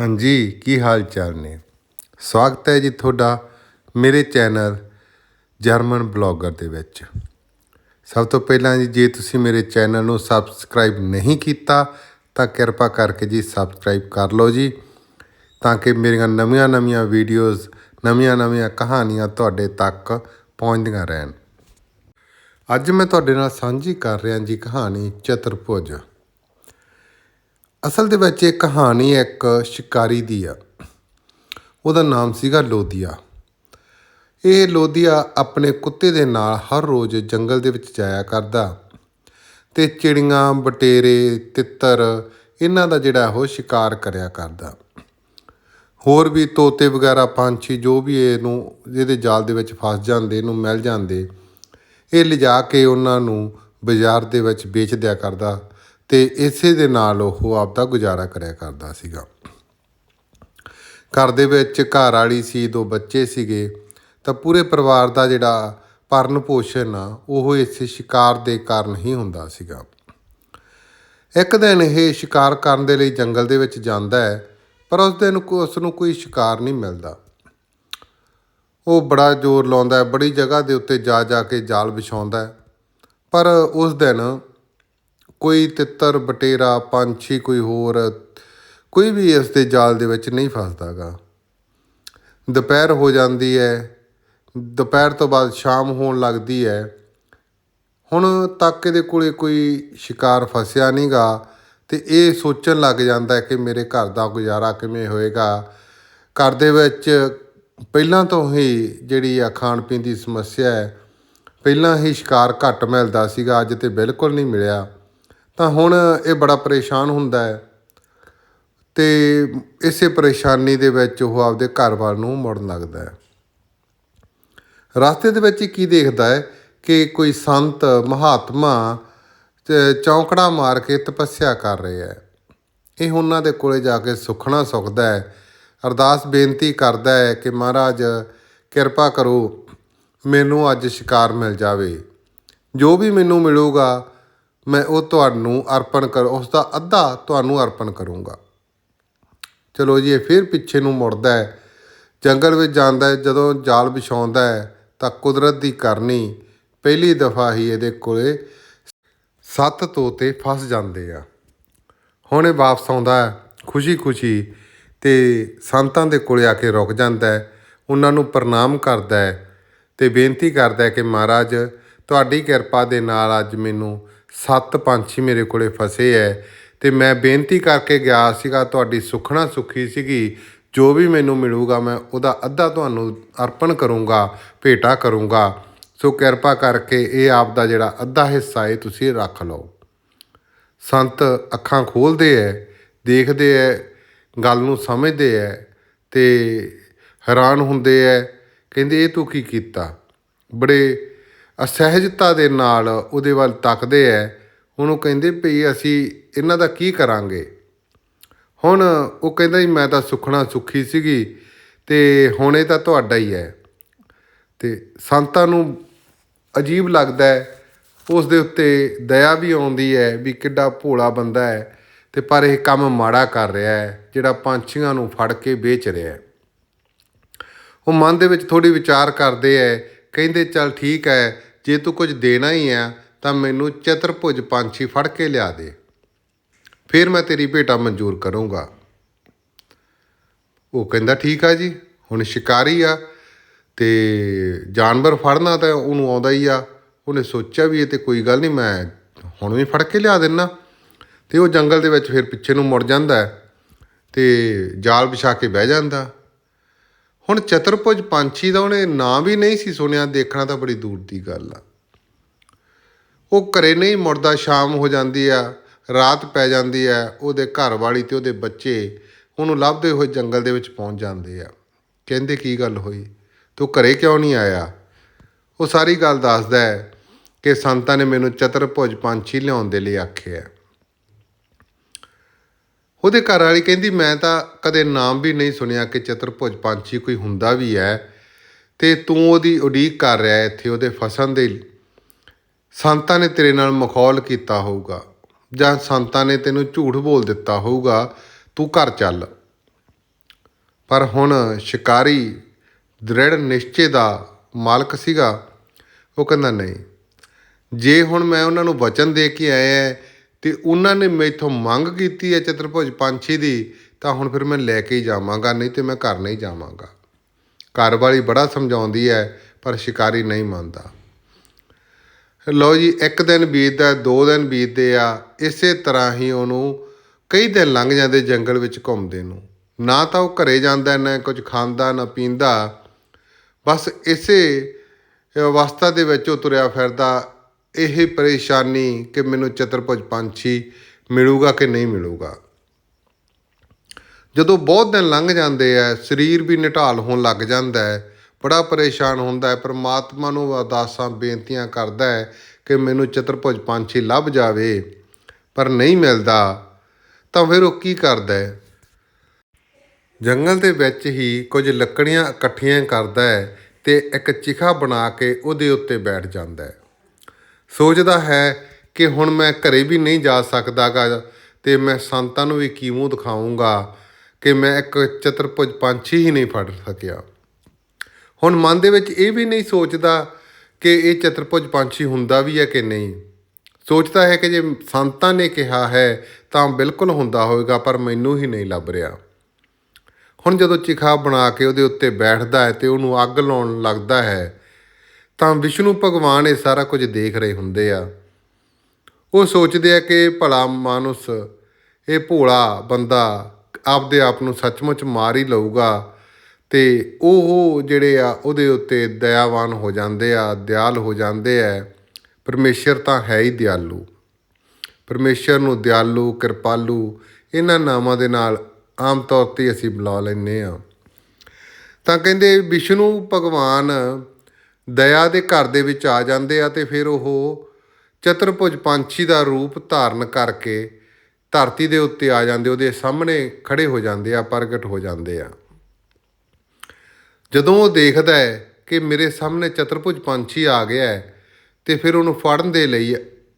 ਹਾਂਜੀ, ਕੀ ਹਾਲ ਚਾਲ ਨੇ? ਸਵਾਗਤ ਹੈ ਜੀ ਤੁਹਾਡਾ ਮੇਰੇ ਚੈਨਲ ਜਰਮਨ ਬਲੌਗਰ ਦੇ ਵਿੱਚ। ਸਭ ਤੋਂ ਪਹਿਲਾਂ ਜੀ, ਜੇ ਤੁਸੀਂ ਮੇਰੇ ਚੈਨਲ ਨੂੰ ਸਬਸਕ੍ਰਾਈਬ ਨਹੀਂ ਕੀਤਾ, ਤਾਂ ਕਿਰਪਾ ਕਰਕੇ ਜੀ ਸਬਸਕ੍ਰਾਈਬ ਕਰ ਲਓ ਜੀ, ਤਾਂ ਕਿ ਮੇਰੀਆਂ ਨਵੀਆਂ-ਨਵੀਆਂ ਵੀਡੀਓਜ਼, ਨਵੀਆਂ-ਨਵੀਆਂ ਕਹਾਣੀਆਂ ਤੁਹਾਡੇ ਤੱਕ ਪਹੁੰਚਦੀਆਂ ਰਹਿਣ। ਅੱਜ ਮੈਂ ਤੁਹਾਡੇ ਨਾਲ ਸਾਂਝੀ ਕਰ ਰਿਹਾ ਜੀ ਕਹਾਣੀ ਚਤੁਰਭੁਜ। ਅਸਲ ਦੇ ਵਿੱਚ ਇਹ ਕਹਾਣੀ ਇੱਕ ਸ਼ਿਕਾਰੀ ਦੀ ਆ। ਉਹਦਾ ਨਾਮ ਸੀਗਾ ਲੋਦੀਆ। ਇਹ ਲੋਦੀਆ ਆਪਣੇ ਕੁੱਤੇ ਦੇ ਨਾਲ ਹਰ ਰੋਜ਼ ਜੰਗਲ ਦੇ ਵਿੱਚ ਜਾਇਆ ਕਰਦਾ। ਤੇ ਚਿੜੀਆਂ ਬਟੇਰੇ ਤਿੱਤਰ, ਇਹਨਾਂ ਦਾ ਜਿਹੜਾ ਉਹ ਸ਼ਿਕਾਰ ਕਰਿਆ ਕਰਦਾ। ਹੋਰ ਵੀ ਤੋਤੇ ਵਗੈਰਾ, ਪੰਛੀ ਜੋ ਵੀ ਇਹਨੂੰ, ਇਹਦੇ ਜਾਲ ਦੇ ਵਿੱਚ ਫਸ ਜਾਂਦੇ, ਇਹਨੂੰ ਮਿਲ ਜਾਂਦੇ, ਇਹ ਲਿਜਾ ਕੇ ਉਹਨਾਂ ਨੂੰ ਬਾਜ਼ਾਰ ਦੇ ਵਿੱਚ ਵੇਚ ਦਿਆ ਕਰਦਾ। ਤੇ ਇਸੇ ਦੇ ਨਾਲ ਉਹ ਆਪਦਾ ਗੁਜ਼ਾਰਾ ਕਰਿਆ ਕਰਦਾ ਸੀਗਾ। ਘਰ ਦੇ ਵਿੱਚ ਘਰ ਵਾਲੀ ਸੀ, ਦੋ ਬੱਚੇ ਸੀਗੇ, ਤਾਂ ਪੂਰੇ ਪਰਿਵਾਰ ਦਾ ਜਿਹੜਾ ਭਰਨ ਪੋਸ਼ਣ ਆ, ਉਹ ਇਸ ਸ਼ਿਕਾਰ ਦੇ ਕਾਰਨ ਹੀ ਹੁੰਦਾ ਸੀਗਾ। ਇੱਕ ਦਿਨ ਇਹ ਸ਼ਿਕਾਰ ਕਰਨ ਦੇ ਲਈ ਜੰਗਲ ਦੇ ਵਿੱਚ ਜਾਂਦਾ ਹੈ, ਪਰ ਉਸ ਦਿਨ ਉਸ ਨੂੰ ਕੋਈ ਸ਼ਿਕਾਰ ਨਹੀਂ ਮਿਲਦਾ। ਉਹ ਬੜਾ ਜ਼ੋਰ ਲਾਉਂਦਾ ਹੈ, ਬੜੀ ਜਗ੍ਹਾ ਦੇ ਉੱਤੇ ਜਾ ਜਾ ਕੇ ਜਾਲ ਵਿਛਾਉਂਦਾ ਹੈ, ਪਰ ਉਸ ਦਿਨ ਕੋਈ ਤਿੱਤਰ ਬਟੇਰਾ, ਪੰਛੀ ਕੋਈ ਹੋਰ, ਕੋਈ ਵੀ ਇਸ ਦੇ ਜਾਲ ਦੇ ਵਿੱਚ ਨਹੀਂ ਫਸਦਾ ਗਾ ਦੁਪਹਿਰ ਹੋ ਜਾਂਦੀ ਹੈ, ਦੁਪਹਿਰ ਤੋਂ ਬਾਅਦ ਸ਼ਾਮ ਹੋਣ ਲੱਗਦੀ ਹੈ। ਹੁਣ ਤੱਕ ਇਹਦੇ ਕੋਲੇ ਕੋਈ ਸ਼ਿਕਾਰ ਫਸਿਆ ਨਹੀਂਗਾ ਤੇ ਇਹ ਸੋਚਣ ਲੱਗ ਜਾਂਦਾ ਕਿ ਮੇਰੇ ਘਰ ਦਾ ਗੁਜ਼ਾਰਾ ਕਿਵੇਂ ਹੋਏਗਾ। ਘਰ ਦੇ ਵਿੱਚ ਪਹਿਲਾਂ ਤੋਂ ਹੀ ਜਿਹੜੀ ਆ ਖਾਣ ਪੀਣ ਦੀ ਸਮੱਸਿਆ ਹੈ, ਪਹਿਲਾਂ ਹੀ ਸ਼ਿਕਾਰ ਘੱਟ ਮਿਲਦਾ ਸੀਗਾ, ਅੱਜ ਤੇ ਬਿਲਕੁਲ ਨਹੀਂ ਮਿਲਿਆ। ਤਾਂ ਹੁਣ ਇਹ ਬੜਾ ਪਰੇਸ਼ਾਨ ਹੁੰਦਾ ਹੈ ਤੇ ਇਸੇ ਪਰੇਸ਼ਾਨੀ ਦੇ ਵਿੱਚ ਉਹ ਆਪਦੇ ਘਰ ਵੱਲ ਨੂੰ ਮੁੜਨ ਲੱਗਦਾ ਹੈ। ਰਸਤੇ ਦੇ ਵਿੱਚ ਕੀ ਦੇਖਦਾ ਹੈ ਕਿ ਕੋਈ ਸੰਤ, ਮਹਾਤਮਾ ਤੇ ਚੌਂਕੜਾ ਮਾਰ ਕੇ ਤਪੱਸਿਆ ਕਰ ਰਿਹਾ ਹੈ। ਇਹ ਉਹਨਾਂ ਦੇ ਕੋਲੇ ਜਾ ਕੇ ਸੁਖਣਾ ਸੁਖਦਾ ਹੈ। ਅਰਦਾਸ ਬੇਨਤੀ ਕਰਦਾ ਹੈ ਕਿ ਮਹਾਰਾਜ ਕਿਰਪਾ ਕਰੋ, ਮੈਨੂੰ ਅੱਜ ਸ਼ਿਕਾਰ ਮਿਲ ਜਾਵੇ। ਜੋ ਵੀ ਮੈਨੂੰ ਮਿਲੂਗਾ ਮੈਂ ਉਹ ਤੁਹਾਨੂੰ ਅਰਪਣ ਕਰ, ਉਸ ਦਾ ਅੱਧਾ ਤੁਹਾਨੂੰ ਅਰਪਣ ਕਰੂੰਗਾ। ਚਲੋ ਜੀ, ਇਹ ਫਿਰ ਪਿੱਛੇ ਨੂੰ ਮੁੜਦਾ ਹੈ। ਜੰਗਲ ਵਿੱਚ ਜਾਂਦਾ ਹੈ, ਜਦੋਂ ਜਾਲ ਵਿਛਾਉਂਦਾ ਹੈ, ਤਾਂ ਕੁਦਰਤ ਦੀ ਕਰਨੀ ਪਹਿਲੀ ਦਫਾ ਹੀ ਇਹਦੇ ਕੋਲੇ ਸੱਤ ਤੋਤੇ ਫਸ ਜਾਂਦੇ ਆ। ਹੁਣ ਇਹ ਵਾਪਸ ਆਉਂਦਾ ਹੈ, ਖੁਸ਼ੀ-ਖੁਸ਼ੀ ਤੇ ਸੰਤਾਂ ਦੇ ਕੋਲੇ ਆ ਕੇ ਰੁਕ ਜਾਂਦਾ ਹੈ। ਉਹਨਾਂ ਨੂੰ ਪ੍ਰਣਾਮ ਕਰਦਾ ਹੈ ਤੇ ਬੇਨਤੀ ਕਰਦਾ ਹੈ ਕਿ ਮਹਾਰਾਜ, ਤੁਹਾਡੀ ਕਿਰਪਾ ਦੇ ਨਾਲ ਅੱਜ ਮੈਨੂੰ ਸੱਤ ਪੰਛੀ ਮੇਰੇ ਕੋਲੇ ਫਸੇ ਐ ਤੇ ਮੈਂ ਬੇਨਤੀ ਕਰਕੇ ਗਿਆ ਸੀਗਾ, ਤੁਹਾਡੀ ਸੁਖਣਾ ਸੁਖੀ ਸੀਗੀ, ਜੋ ਵੀ ਮੈਨੂੰ ਮਿਲੂਗਾ ਮੈਂ ਉਹਦਾ ਅੱਧਾ ਤੁਹਾਨੂੰ ਅਰਪਣ ਕਰੂੰਗਾ, ਭੇਟਾ ਕਰੂੰਗਾ। ਸੋ ਕਿਰਪਾ ਕਰਕੇ ਇਹ ਆਪ ਦਾ ਜਿਹੜਾ ਅੱਧਾ ਹਿੱਸਾ ਹੈ ਤੁਸੀਂ ਰੱਖ ਲਓ। ਸੰਤ ਅੱਖਾਂ ਖੋਲਦੇ ਐ, ਦੇਖਦੇ ਐ, ਗੱਲ ਨੂੰ ਸਮਝਦੇ ਐ ਤੇ ਹੈਰਾਨ ਹੁੰਦੇ ਐ, ਕਹਿੰਦੇ, ਇਹ ਤੂੰ ਕੀ ਕੀਤਾ? ਬੜੇ ਅਸਹਿਜਤਾ ਦੇ ਨਾਲ ਉਹਦੇ ਵੱਲ ਤੱਕਦੇ ਐ। ਉਹ ਕਹਿੰਦੇ ਭਈ ਅਸੀਂ ਇਹਨਾਂ ਦਾ ਕੀ ਕਰਾਂਗੇ? ਹੁਣ ਉਹ ਕਹਿੰਦਾ ਜੀ, ਮੈਂ ਤਾਂ ਸੁਖਣਾ ਸੁਖੀ ਸੀਗੀ ਤੇ ਹੁਣ ਇਹ ਤਾਂ ਤੁਹਾਡਾ ਹੀ ਹੈ ਤੇ ਸੰਤਾਂ ਨੂੰ ਅਜੀਬ ਲੱਗਦਾ ਹੈ ਉਸ ਦੇ ਉੱਤੇ ਦਇਆ ਵੀ ਆਉਂਦੀ ਹੈ ਵੀ ਕਿੱਡਾ ਭੋਲਾ ਬੰਦਾ ਹੈ ਤੇ ਪਰ ਇਹ ਕੰਮ ਮਾੜਾ ਕਰ ਰਿਹਾ ਹੈ ਜਿਹੜਾ ਪੰਛੀਆਂ ਨੂੰ ਫੜ ਕੇ ਵੇਚ ਰਿਹਾ ਹੈ ਉਹ ਮਨ ਦੇ ਵਿੱਚ ਥੋੜੀ ਵਿਚਾਰ ਕਰਦੇ ਐ ਕਹਿੰਦੇ, ਚੱਲ ਠੀਕ ਹੈ, ਜੇ ਤੂੰ ਕੁਝ ਦੇਣਾ ਹੀ ਆ ਤਾਂ ਮੈਨੂੰ ਚਤਰਭੁਜ ਪੰਛੀ ਫੜ ਕੇ ਲਿਆ ਦੇ। ਫਿਰ ਮੈਂ ਤੇਰੀ ਭੇਟਾ ਮਨਜ਼ੂਰ ਕਰੂੰਗਾ। ਉਹ ਕਹਿੰਦਾ, ਠੀਕ ਆ ਜੀ, ਹੁਣ ਸ਼ਿਕਾਰੀ ਆ ਤੇ ਜਾਨਵਰ ਫੜਨਾ ਤਾਂ ਉਹਨੂੰ ਆਉਂਦਾ ਹੀ ਆ। ਉਹਨੇ ਸੋਚਿਆ ਵੀ ਇਹ ਤੇ ਕੋਈ ਗੱਲ ਨਹੀਂ, ਮੈਂ ਹੁਣ ਵੀ ਫੜ ਕੇ ਲਿਆ ਦੇਣਾ ਤੇ ਉਹ ਜੰਗਲ ਦੇ ਵਿੱਚ ਫਿਰ ਪਿੱਛੇ ਨੂੰ ਮੁੜ ਜਾਂਦਾ ਹੈ ਤੇ ਜਾਲ ਵਿਛਾ ਕੇ ਬਹਿ ਜਾਂਦਾ। ਹੁਣ ਚਤਰਭੁਜ ਪੰਛੀ ਦਾ ਉਹਨੇ ਨਾਂ ਵੀ ਨਹੀਂ ਸੀ ਸੁਣਿਆ, ਦੇਖਣਾ ਤਾਂ ਬੜੀ ਦੂਰ ਦੀ ਗੱਲ ਆ। ਉਹ ਘਰੇ ਨਹੀਂ ਮੁੜਦਾ, ਸ਼ਾਮ ਹੋ ਜਾਂਦੀ ਆ, ਰਾਤ ਪੈ ਜਾਂਦੀ ਆ, ਉਹਦੇ ਘਰ ਵਾਲੀ ਤੇ ਉਹਦੇ ਬੱਚੇ ਉਹਨੂੰ ਲੱਭਦੇ ਹੋਏ ਜੰਗਲ ਦੇ ਵਿੱਚ ਪਹੁੰਚ ਜਾਂਦੇ ਆ। ਕਹਿੰਦੇ, ਕੀ ਗੱਲ ਹੋਈ? ਤੂੰ ਘਰੇ ਕਿਉਂ ਨਹੀਂ ਆਇਆ? ਉਹ ਸਾਰੀ ਗੱਲ ਦੱਸਦਾ ਹੈ ਕਿ ਸੰਤਾਂ ਨੇ ਮੈਨੂੰ ਚਤਰਭੁਜ ਪੰਛੀ ਲਿਆਉਣ ਦੇ ਲਈ ਆਖਿਆ ਉਹਦੇ ਘਰ ਵਾਲੀ ਕਹਿੰਦੀ, ਮੈਂ ਤਾਂ ਕਦੇ ਨਾਮ ਵੀ ਨਹੀਂ ਸੁਣਿਆ ਕਿ ਚਤੁਰਭੁਜ ਪੰਛੀ ਕੋਈ ਹੁੰਦਾ ਵੀ ਹੈ। ਤੇ ਤੂੰ ਉਹਦੀ ਉਡੀਕ ਕਰ ਰਿਹਾ ਇੱਥੇ ਉਹਦੇ ਫਸਣ ਦੇ ਸੰਤਾਂ ਨੇ ਤੇਰੇ ਨਾਲ ਮਖੌਲ ਕੀਤਾ ਹੋਊਗਾ ਜਾਂ ਸੰਤਾਂ ਨੇ ਤੈਨੂੰ ਝੂਠ ਬੋਲ ਦਿੱਤਾ ਹੋਊਗਾ, ਤੂੰ ਘਰ ਚੱਲ। ਪਰ ਹੁਣ ਸ਼ਿਕਾਰੀ ਦ੍ਰਿੜ ਨਿਸ਼ਚੇ ਦਾ ਮਾਲਕ ਸੀਗਾ। ਉਹ ਕਹਿੰਦਾ, ਨਹੀਂ। ਜੇ ਹੁਣ ਮੈਂ ਉਹਨਾਂ ਨੂੰ ਵਚਨ ਦੇ ਕੇ ਆਇਆ ਤੇ ਉਹਨਾਂ ਨੇ ਮੈਥੋਂ ਮੰਗ ਕੀਤੀ ਹੈ ਚਤੁਰਭੁਜ ਪੰਛੀ ਦੀ, ਤਾਂ ਹੁਣ ਫਿਰ ਮੈਂ ਲੈ ਕੇ ਹੀ ਜਾਵਾਂਗਾ, ਨਹੀਂ ਤੇ ਮੈਂ ਘਰ ਨਹੀਂ ਜਾਵਾਂਗਾ। ਘਰ ਵਾਲੀ ਬੜਾ ਸਮਝਾਉਂਦੀ ਹੈ, ਪਰ ਸ਼ਿਕਾਰੀ ਨਹੀਂ ਮੰਨਦਾ। ਲਓ ਜੀ, ਇੱਕ ਦਿਨ ਬੀਤਦਾ, ਦੋ ਦਿਨ ਬੀਤਦੇ ਆ, ਇਸੇ ਤਰ੍ਹਾਂ ਹੀ ਉਹਨੂੰ ਕਈ ਦਿਨ ਲੰਘ ਜਾਂਦੇ ਜੰਗਲ ਵਿੱਚ ਘੁੰਮਦੇ ਨੂੰ। ਨਾ ਤਾਂ ਉਹ ਘਰੇ ਜਾਂਦਾ, ਨਾ ਕੁਝ ਖਾਂਦਾ, ਨਾ ਪੀਂਦਾ, ਬਸ ਇਸੇ ਅਵਸਥਾ ਦੇ ਵਿੱਚ ਉਹ ਤੁਰਿਆ ਫਿਰਦਾ ਇਹ ਪਰੇਸ਼ਾਨੀ ਕਿ ਮੈਨੂੰ ਚਤੁਰਭੁਜ ਪੰਛੀ ਮਿਲੂਗਾ ਕਿ ਨਹੀਂ ਮਿਲੂਗਾ। ਜਦੋਂ ਬਹੁਤ ਦਿਨ ਲੰਘ ਜਾਂਦੇ ਆ ਸਰੀਰ ਵੀ ਨਿਟਾਲ ਹੋਣ ਲੱਗ ਜਾਂਦਾ ਹੈ ਬੜਾ ਪਰੇਸ਼ਾਨ ਹੁੰਦਾ ਹੈ ਪ੍ਰਮਾਤਮਾ ਨੂੰ ਅਰਦਾਸਾਂ, ਬੇਨਤੀਆਂ ਕਰਦਾ ਹੈ ਕਿ ਮੈਨੂੰ ਚਤੁਰਭੁਜ ਪੰਛੀ ਲੱਭ ਜਾਵੇ, ਪਰ ਨਹੀਂ ਮਿਲਦਾ, ਤਾਂ ਫਿਰ ਉਹ ਕੀ ਕਰਦਾ ਹੈ ਜੰਗਲ ਦੇ ਵਿੱਚ ਹੀ ਕੁਝ ਲੱਕੜੀਆਂ ਇਕੱਠੀਆਂ ਕਰਦਾ ਹੈ ਤੇ ਇੱਕ ਚਿਖਾ ਬਣਾ ਕੇ ਉਹਦੇ ਉੱਤੇ ਬੈਠ ਜਾਂਦਾ ਹੈ ਸੋਚਦਾ ਹੈ ਕਿ ਹੁਣ ਮੈਂ ਘਰੇ ਵੀ ਨਹੀਂ ਜਾ ਸਕਦਾਗਾ ਤੇ ਮੈਂ ਸੰਤਾਂ ਨੂੰ ਵੀ ਕੀ ਮੂੰਹ ਦਿਖਾਊਂਗਾ ਕਿ ਮੈਂ ਇੱਕ ਚਤੁਰਭੁਜ ਪੰਛੀ ਹੀ ਨਹੀਂ ਫੜ ਸਕਿਆ। ਹੁਣ ਮਨ ਦੇ ਵਿੱਚ ਇਹ ਵੀ ਨਹੀਂ ਸੋਚਦਾ ਕਿ ਇਹ ਚਤੁਰਭੁਜ ਪੰਛੀ ਹੁੰਦਾ ਵੀ ਹੈ ਕਿ ਨਹੀਂ। ਸੋਚਦਾ ਹੈ ਕਿ ਜੇ ਸੰਤਾਂ ਨੇ ਕਿਹਾ ਹੈ ਤਾਂ ਬਿਲਕੁਲ ਹੁੰਦਾ ਹੋਵੇਗਾ, ਪਰ ਮੈਨੂੰ ਹੀ ਨਹੀਂ ਲੱਭ ਰਿਹਾ। ਹੁਣ ਜਦੋਂ ਚਿਖਾ ਬਣਾ ਕੇ ਉਹਦੇ ਉੱਤੇ ਬੈਠਦਾ ਹੈ ਤੇ ਉਹਨੂੰ ਅੱਗ ਲਾਉਣ ਲੱਗਦਾ ਹੈ ਤਾਂ ਵਿਸ਼ਨੂੰ ਭਗਵਾਨ ਇਹ ਸਾਰਾ ਕੁਝ ਦੇਖ ਰਹੇ ਹੁੰਦੇ ਆ। ਉਹ ਸੋਚਦੇ ਆ ਕਿ ਭਲਾ ਮਾਨੁਸ, ਇਹ ਭੋਲਾ ਬੰਦਾ ਆਪਦੇ ਆਪ ਨੂੰ ਸੱਚਮੁੱਚ ਮਾਰ ਹੀ ਲਊਗਾ ਤੇ ਉਹ ਜਿਹੜੇ ਆ ਉਹਦੇ ਉੱਤੇ ਦਇਆਵਾਨ ਹੋ ਜਾਂਦੇ ਆ, ਦਿਆਲ ਹੋ ਜਾਂਦੇ ਆ। ਪਰਮੇਸ਼ਰ ਤਾਂ ਹੈ ਹੀ ਦਿਆਲੂ। ਪਰਮੇਸ਼ਰ ਨੂੰ ਦਿਆਲੂ, ਕਿਰਪਾਲੂ, ਇਹਨਾਂ ਨਾਵਾਂ ਦੇ ਨਾਲ ਆਮ ਤੌਰ ਤੇ ਅਸੀਂ ਬੁਲਾ ਲੈਂਦੇ ਆ। ਤਾਂ ਕਹਿੰਦੇ ਵਿਸ਼ਨੂੰ ਭਗਵਾਨ ਦਇਆ ਦੇ ਘਰ ਦੇ ਵਿੱਚ ਆ ਜਾਂਦੇ ਆ ਤੇ ਫਿਰ ਉਹ ਚਤੁਰਭੁਜ ਪੰਛੀ ਦਾ ਰੂਪ ਧਾਰਨ ਕਰਕੇ ਧਰਤੀ ਦੇ ਉੱਤੇ ਆ ਜਾਂਦੇ, ਉਹਦੇ ਸਾਹਮਣੇ ਖੜੇ ਹੋ ਜਾਂਦੇ ਆ, ਪ੍ਰਗਟ ਹੋ ਜਾਂਦੇ ਆ। ਜਦੋਂ ਉਹ ਦੇਖਦਾ ਹੈ ਕਿ ਮੇਰੇ ਸਾਹਮਣੇ ਚਤੁਰਭੁਜ ਪੰਛੀ ਆ ਗਿਆ ਹੈ, ਤੇ ਫਿਰ ਉਹਨੂੰ ਫੜਨ ਦੇ ਲਈ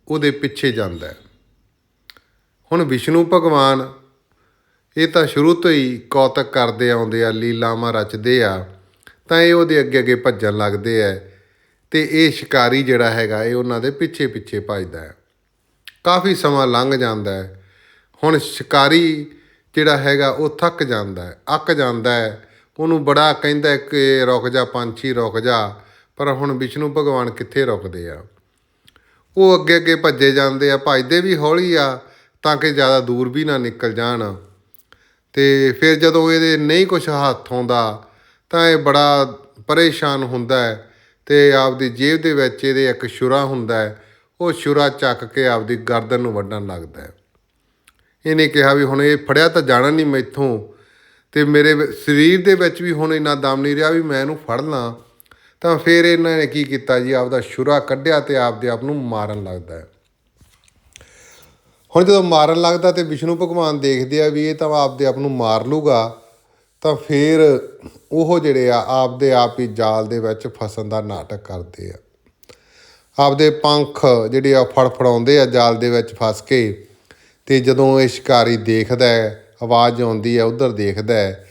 ਉਹਦੇ ਪਿੱਛੇ ਜਾਂਦਾ ਹੈ। ਹੁਣ ਵਿਸ਼ਨੂੰ ਭਗਵਾਨ, ਇਹ ਤਾਂ ਸ਼ੁਰੂ ਤੋਂ ਹੀ ਕੌਤਕ ਕਰਦੇ ਆਉਂਦੇ ਆ, ਲੀਲਾਵਾਂ ਰਚਦੇ ਆ ਤਾਂ ਇਹ ਉਹਦੇ ਅੱਗੇ ਅੱਗੇ ਭੱਜਣ ਲੱਗਦੇ ਆ ਤੇ ਇਹ ਸ਼ਿਕਾਰੀ ਜਿਹੜਾ ਹੈਗਾ, ਇਹ ਉਹਨਾਂ ਦੇ ਪਿੱਛੇ ਪਿੱਛੇ ਭੱਜਦਾ ਹੈ ਕਾਫੀ ਸਮਾਂ ਲੰਘ ਜਾਂਦਾ ਹੈ ਹੁਣ ਸ਼ਿਕਾਰੀ ਜਿਹੜਾ ਹੈਗਾ, ਉਹ ਥੱਕ ਜਾਂਦਾ ਹੈ ਅੱਕ ਜਾਂਦਾ ਹੈ ਉਹਨੂੰ ਬੜਾ ਕਹਿੰਦਾ ਕਿ ਰੁਕ ਜਾ, ਪੰਛੀ ਰੁਕ ਜਾ, ਪਰ ਹੁਣ ਵਿਸ਼ਨੂੰ ਭਗਵਾਨ ਕਿੱਥੇ ਰੁਕਦੇ ਆ? ਉਹ ਅੱਗੇ ਅੱਗੇ ਭੱਜੇ ਜਾਂਦੇ ਆ, ਭੱਜਦੇ ਵੀ ਹੌਲੀ ਆ, ਤਾਂ ਕਿ ਜ਼ਿਆਦਾ ਦੂਰ ਵੀ ਨਾ ਨਿਕਲ ਜਾਣ। ਤੇ ਫਿਰ ਜਦੋਂ ਇਹਦੇ ਨਹੀਂ ਕੁਝ ਹੱਥ ਆਉਂਦਾ ਤਾਂ ਇਹ ਬੜਾ ਪਰੇਸ਼ਾਨ ਹੁੰਦਾ ਹੈ ਤੇ ਆਪਦੀ ਜੇਬ ਦੇ ਵਿੱਚ ਇਹਦੇ ਇੱਕ ਛੁਰਾ ਹੁੰਦਾ ਹੈ, ਉਹ ਛੁਰਾ ਚੱਕ ਕੇ ਆਪਦੀ ਗਰਦਨ ਨੂੰ ਵੱਢਣ ਲੱਗਦਾ ਹੈ। ਇਹਨੇ ਕਿਹਾ ਵੀ ਹੁਣ ਇਹ ਫੜਿਆ ਤਾਂ ਜਾਣਾ ਨਹੀਂ ਮੈਥੋਂ ਤੇ ਮੇਰੇ ਸਰੀਰ ਦੇ ਵਿੱਚ ਵੀ ਹੁਣ ਇੰਨਾ ਦਮ ਨਹੀਂ ਰਿਹਾ ਵੀ ਮੈਂ ਇਹਨੂੰ ਫੜ ਲਾਂ। ਤਾਂ ਫਿਰ ਇਹਨਾਂ ਨੇ ਕੀ ਕੀਤਾ ਜੀ, ਆਪਦਾ ਛੁਰਾ ਕੱਢਿਆ ਤੇ ਆਪਦੇ ਆਪ ਨੂੰ ਮਾਰਨ ਲੱਗਦਾ ਹੈ। ਹੁਣ ਜਦੋਂ ਮਾਰਨ ਲੱਗਦਾ ਤੇ ਵਿਸ਼ਨੂੰ ਭਗਵਾਨ ਦੇਖਦੇ ਆ ਵੀ ਇਹ ਤਾਂ ਆਪਦੇ ਆਪ ਨੂੰ ਮਾਰ ਲੂਗਾ ਤਾਂ ਫਿਰ ਉਹ ਜਿਹੜੇ ਆ, ਆਪਦੇ ਆਪ ਹੀ ਜਾਲ ਦੇ ਵਿੱਚ ਫਸਣ ਦਾ ਨਾਟਕ ਕਰਦੇ ਆ। ਆਪਦੇ ਪੰਖ ਜਿਹੜੇ ਆ, ਫੜਫੜਾਉਂਦੇ ਆ ਜਾਲ ਦੇ ਵਿੱਚ ਫਸ ਕੇ ਤੇ ਜਦੋਂ ਇਹ ਸ਼ਿਕਾਰੀ ਦੇਖਦਾ ਹੈ, ਆਵਾਜ਼ ਆਉਂਦੀ ਹੈ, ਉਧਰ ਦੇਖਦਾ ਹੈ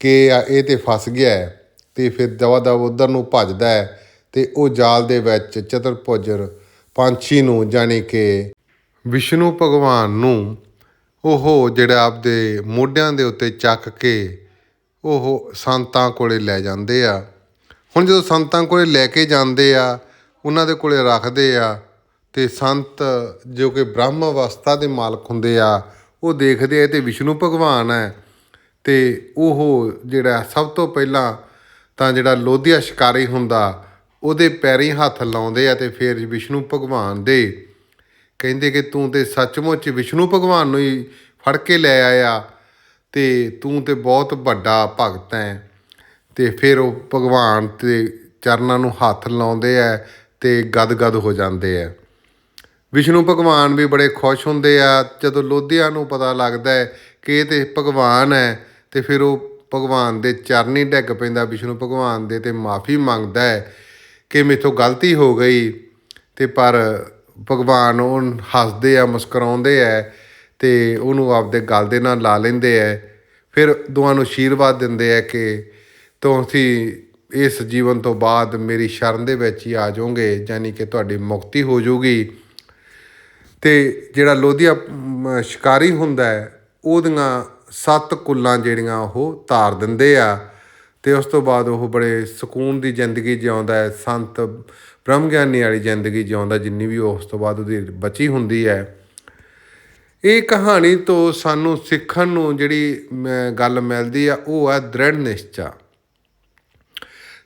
ਕਿ ਆ, ਇਹ ਤੇ ਫਸ ਗਿਆ ਹੈ ਤੇ ਫਿਰ ਦਵਾ ਦਵ ਉਧਰ ਨੂੰ ਭੱਜਦਾ ਹੈ ਤੇ ਉਹ ਜਾਲ ਦੇ ਵਿੱਚ ਚਤੁਰਭੁਜਰ ਪੰਛੀ ਨੂੰ ਜਾਣੀ ਕਿ ਵਿਸ਼ਨੂੰ ਭਗਵਾਨ ਨੂੰ ਉਹ ਜਿਹੜਾ ਆਪਦੇ ਮੋਢਿਆਂ ਦੇ ਉੱਤੇ ਚੱਕ ਕੇ ਉਹ ਸੰਤਾਂ ਕੋਲੇ ਲੈ ਜਾਂਦੇ ਆ। ਹੁਣ ਜਦੋਂ ਸੰਤਾਂ ਕੋਲੇ ਲੈ ਕੇ ਜਾਂਦੇ ਆ, ਉਹਨਾਂ ਦੇ ਕੋਲੇ ਰੱਖਦੇ ਆ, ਤੇ ਸੰਤ ਜੋ ਕਿ ਬ੍ਰਹਮ ਅਵਸਥਾ ਦੇ ਮਾਲਕ ਹੁੰਦੇ ਆ, ਉਹ ਦੇਖਦੇ ਆ ਤੇ ਵਿਸ਼ਨੂੰ ਭਗਵਾਨ ਹੈ। ਤੇ ਉਹ ਜਿਹੜਾ ਸਭ ਤੋਂ ਪਹਿਲਾਂ ਤਾਂ ਜਿਹੜਾ ਲੋਧੀਆ ਸ਼ਿਕਾਰੀ ਹੁੰਦਾ, ਉਹਦੇ ਪੈਰੀਂ ਹੱਥ ਲਾਉਂਦੇ ਆ ਤੇ ਫਿਰ ਵਿਸ਼ਨੂੰ ਭਗਵਾਨ ਦੇ। ਕਹਿੰਦੇ ਕਿ ਤੂੰ ਤੇ ਸੱਚਮੁੱਚ ਵਿਸ਼ਨੂੰ ਭਗਵਾਨ ਨੂੰ ਹੀ ਫੜ ਕੇ ਲੈ ਆਇਆ। ਤੇ ਤੂੰ ਤੇ ਬਹੁਤ ਵੱਡਾ ਭਗਤ ਹੈ ਤੇ ਫਿਰ ਉਹ ਭਗਵਾਨ ਤੇ ਚਰਨਾਂ ਨੂੰ ਹੱਥ ਲਾਉਂਦੇ ਆ ਤੇ ਗਦਗਦ ਹੋ ਜਾਂਦੇ ਆ ਵਿਸ਼ਨੂੰ ਭਗਵਾਨ ਵੀ ਬੜੇ ਖੁਸ਼ ਹੁੰਦੇ ਆ। ਜਦੋਂ ਲੋਧੀਆਂ ਨੂੰ ਪਤਾ ਲੱਗਦਾ ਹੈ ਕਿ ਇਹ ਤੇ ਭਗਵਾਨ ਹੈ ਤੇ ਫਿਰ ਉਹ ਭਗਵਾਨ ਦੇ ਚਰਨੀ ਡਿੱਗ ਪੈਂਦਾ। ਵਿਸ਼ਨੂੰ ਭਗਵਾਨ ਦੇ ਤੇ ਮਾਫੀ ਮੰਗਦਾ ਹੈ ਕਿ ਮੇਥੋਂ ਗਲਤੀ ਹੋ ਗਈ ਤੇ ਪਰ ਭਗਵਾਨ ਉਹ ਹੱਸਦੇ ਆ, ਮੁਸਕਰਾਉਂਦੇ ਆ ਤੇ ਉਹਨੂੰ ਆਪਦੇ ਗਲ ਦੇ ਨਾਲ ਲਾ ਲੈਂਦੇ ਆ ਫਿਰ ਦੋਵਾਂ ਨੂੰ ਆਸ਼ੀਰਵਾਦ ਦਿੰਦੇ ਆ ਕਿ ਤੁਸੀਂ ਇਸ ਜੀਵਨ ਤੋਂ ਬਾਅਦ ਮੇਰੀ ਸ਼ਰਨ ਦੇ ਵਿੱਚ ਹੀ ਆ ਜਾਓਗੇ, ਯਾਨੀ ਕਿ ਤੁਹਾਡੀ ਮੁਕਤੀ ਹੋ ਜਾਊਗੀ। ਤੇ ਜਿਹੜਾ ਲੋਧੀਆ ਸ਼ਿਕਾਰੀ ਹੁੰਦਾ ਹੈ ਉਹਦੀਆਂ ਸੱਤ ਕੁੱਲਾਂ ਜਿਹੜੀਆਂ ਉਹ ਤਾਰ ਦਿੰਦੇ ਆ। ਤੇ ਉਸ ਤੋਂ ਬਾਅਦ ਉਹ ਬੜੇ ਸਕੂਨ ਦੀ ਜ਼ਿੰਦਗੀ ਜਿਉਂਦਾ ਹੈ ਸੰਤ ਬ੍ਰਹਮ ਗਿਆਨੀ ਵਾਲੀ ਜ਼ਿੰਦਗੀ ਜਿਉਂਦਾ, ਜਿੰਨੀ ਵੀ ਉਸ ਤੋਂ ਬਾਅਦ ਉਹਦੀ ਬਚੀ ਹੁੰਦੀ ਹੈ ਇਹ ਕਹਾਣੀ ਤੋਂ ਸਾਨੂੰ ਸਿੱਖਣ ਨੂੰ ਜਿਹੜੀ ਮ, ਗੱਲ ਮਿਲਦੀ ਆ ਉਹ ਹੈ ਦ੍ਰਿੜ ਨਿਸ਼ਚਾ।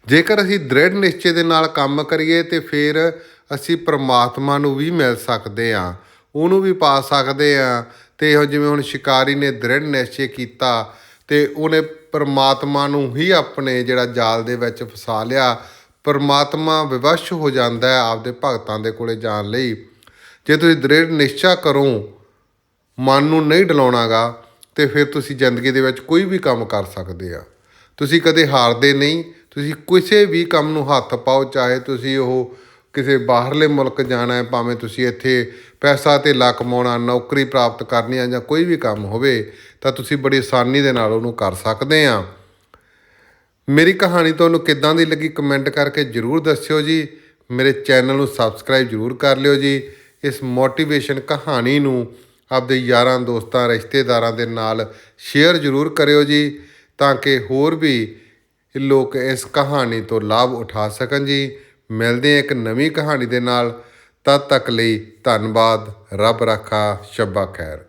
ਜੇਕਰ ਅਸੀਂ ਦ੍ਰਿੜ ਨਿਸ਼ਚੇ ਦੇ ਨਾਲ ਕੰਮ ਕਰੀਏ ਤੇ ਫਿਰ ਅਸੀਂ ਪ੍ਰਮਾਤਮਾ ਨੂੰ ਵੀ ਮਿਲ ਸਕਦੇ ਆ ਉਹਨੂੰ ਵੀ ਪਾ ਸਕਦੇ ਆ ਤੇ ਇਹੋ ਜਿਵੇਂ ਹੁਣ ਸ਼ਿਕਾਰੀ ਨੇ ਦ੍ਰਿੜ ਨਿਸ਼ਚੇ ਕੀਤਾ ਤੇ ਉਹਨੇ ਪਰਮਾਤਮਾ ਨੂੰ ਹੀ ਆਪਣੇ ਜਿਹੜਾ ਜਾਲ ਦੇ ਵਿੱਚ ਫਸਾ ਲਿਆ ਪਰਮਾਤਮਾ ਵਿਵਸ਼ ਹੋ ਜਾਂਦਾ ਹੈ ਆਪਦੇ ਭਗਤਾਂ ਦੇ ਕੋਲੇ ਜਾਣ ਲਈ। ਜੇ ਤੁਸੀਂ ਦ੍ਰਿੜ ਨਿਸ਼ਚਾ ਕਰੋ ਮਨ ਨੂੰ ਨਹੀਂ ਡਲਾਉਣਾਗਾ ਤੇ ਫਿਰ ਤੁਸੀਂ ਜ਼ਿੰਦਗੀ ਦੇ ਵਿੱਚ ਕੋਈ ਵੀ ਕੰਮ ਕਰ ਸਕਦੇ ਆ। ਤੁਸੀਂ ਕਦੇ ਹਾਰਦੇ ਨਹੀਂ, ਤੁਸੀਂ ਕਿਸੇ ਵੀ ਕੰਮ ਨੂੰ ਹੱਥ ਪਾਓ, ਚਾਹੇ ਤੁਸੀਂ ਉਹ ਕਿਸੇ ਬਾਹਰਲੇ ਮੁਲਕ ਜਾਣਾ ਹੈ, ਭਾਵੇਂ ਤੁਸੀਂ ਇੱਥੇ ਪੈਸਾ ਤੇ ਕਮਾਉਣਾ ਨੌਕਰੀ ਪ੍ਰਾਪਤ ਕਰਨੀ ਆ ਜਾਂ ਕੋਈ ਵੀ ਕੰਮ ਹੋਵੇ, ਤਾਂ ਤੁਸੀਂ ਬੜੀ ਆਸਾਨੀ ਦੇ ਨਾਲ ਉਹਨੂੰ ਕਰ ਸਕਦੇ ਆ। ਮੇਰੀ ਕਹਾਣੀ ਤੁਹਾਨੂੰ ਕਿੱਦਾਂ ਦੀ ਲੱਗੀ ਕਮੈਂਟ ਕਰਕੇ ਜਰੂਰ ਦੱਸਿਓ ਜੀ। ਮੇਰੇ ਚੈਨਲ ਨੂੰ ਸਬਸਕ੍ਰਾਈਬ ਜਰੂਰ ਕਰ ਲਿਓ ਜੀ। ਇਸ ਮੋਟੀਵੇਸ਼ਨ ਕਹਾਣੀ ਨੂੰ ਆਪਦੇ ਯਾਰਾਂ, ਦੋਸਤਾਂ, ਰਿਸ਼ਤੇਦਾਰਾਂ ਦੇ ਨਾਲ ਸ਼ੇਅਰ ਜਰੂਰ ਕਰਿਓ ਜੀ, ਤਾਂ ਕਿ ਹੋਰ ਵੀ ਲੋਕ ਇਸ ਕਹਾਣੀ ਤੋਂ ਲਾਭ ਉਠਾ ਸਕਣ ਜੀ। ਮਿਲਦੇ ਹਾਂ ਇੱਕ ਨਵੀਂ ਕਹਾਣੀ ਦੇ ਨਾਲ। ਤਦ ਤੱਕ ਲਈ ਧੰਨਵਾਦ। ਰੱਬ ਰਾਖਾ ਸ਼ੱਬਾ ਖੈਰ।